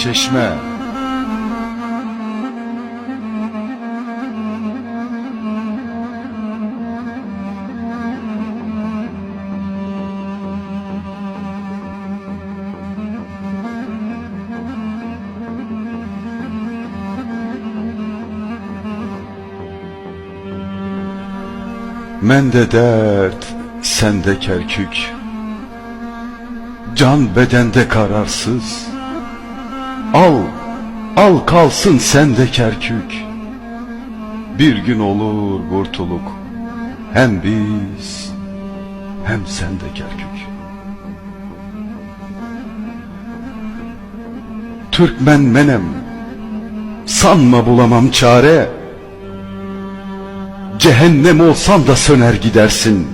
çeşme. Mende dert, sende kerkük. Can bedende kararsız Al, al kalsın sende kerkük. Bir gün olur kurtuluk Hem biz hem sende kerkük. Türkmen menem Sanma bulamam çare. Cehennem olsan da söner gidersin.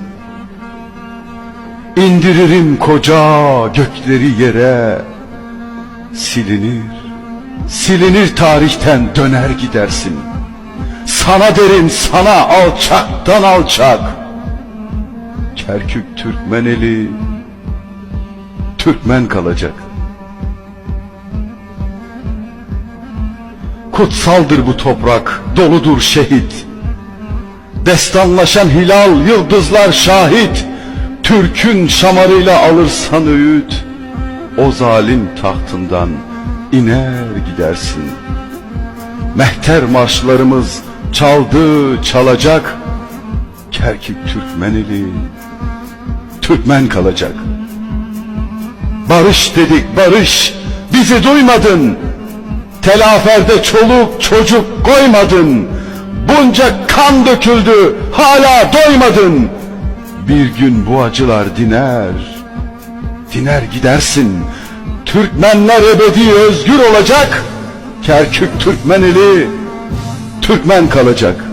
İndiririm koca gökleri yere Silinir, silinir tarihten döner gidersin. Sana derim sana alçaktan alçak. Kerkük Türkmeneli Türkmen kalacak. Kutsaldır bu toprak, doludur şehit. Destanlaşan hilal, yıldızlar şahit. Türk'ün şamarıyla alırsan öğüt O zalim tahtından iner gidersin. Mehter marşlarımız çaldı çalacak. Kerkük Türkmeneli Türkmen kalacak. Barış dedik barış bizi duymadın. Telaferde çoluk çocuk koymadın. Bunca kan döküldü hala doymadın. Bir gün bu acılar diner Diner gidersin. Türkmenler ebedi özgür olacak. Kerkük Türkmeneli Türkmen kalacak.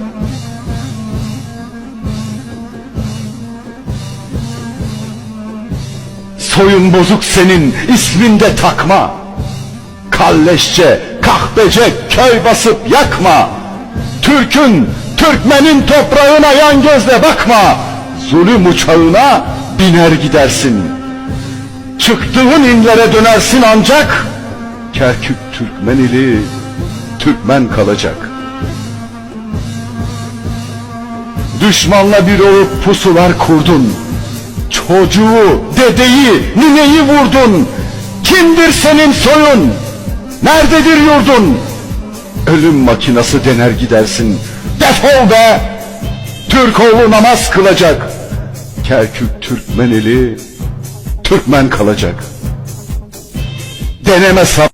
Soyun bozuk senin isminde takma. Kalleşçe, kahpece köy basıp yakma. Türk'ün, Türkmenin toprağına yan gözle bakma. Zulüm uçağına biner gidersin Çıktığın inlere dönersin ancak Kerkük Türkmenili Türkmen kalacak Düşmanla bir olup pusular kurdun Çocuğu, dedeyi, nineyi vurdun Kimdir senin soyun? Nerededir yurdun? Ölüm makinası dener gidersin Defol be! Türk oğlu namaz kılacak Kerkük Türkmeneli Türkmen kalacak. Deneme sap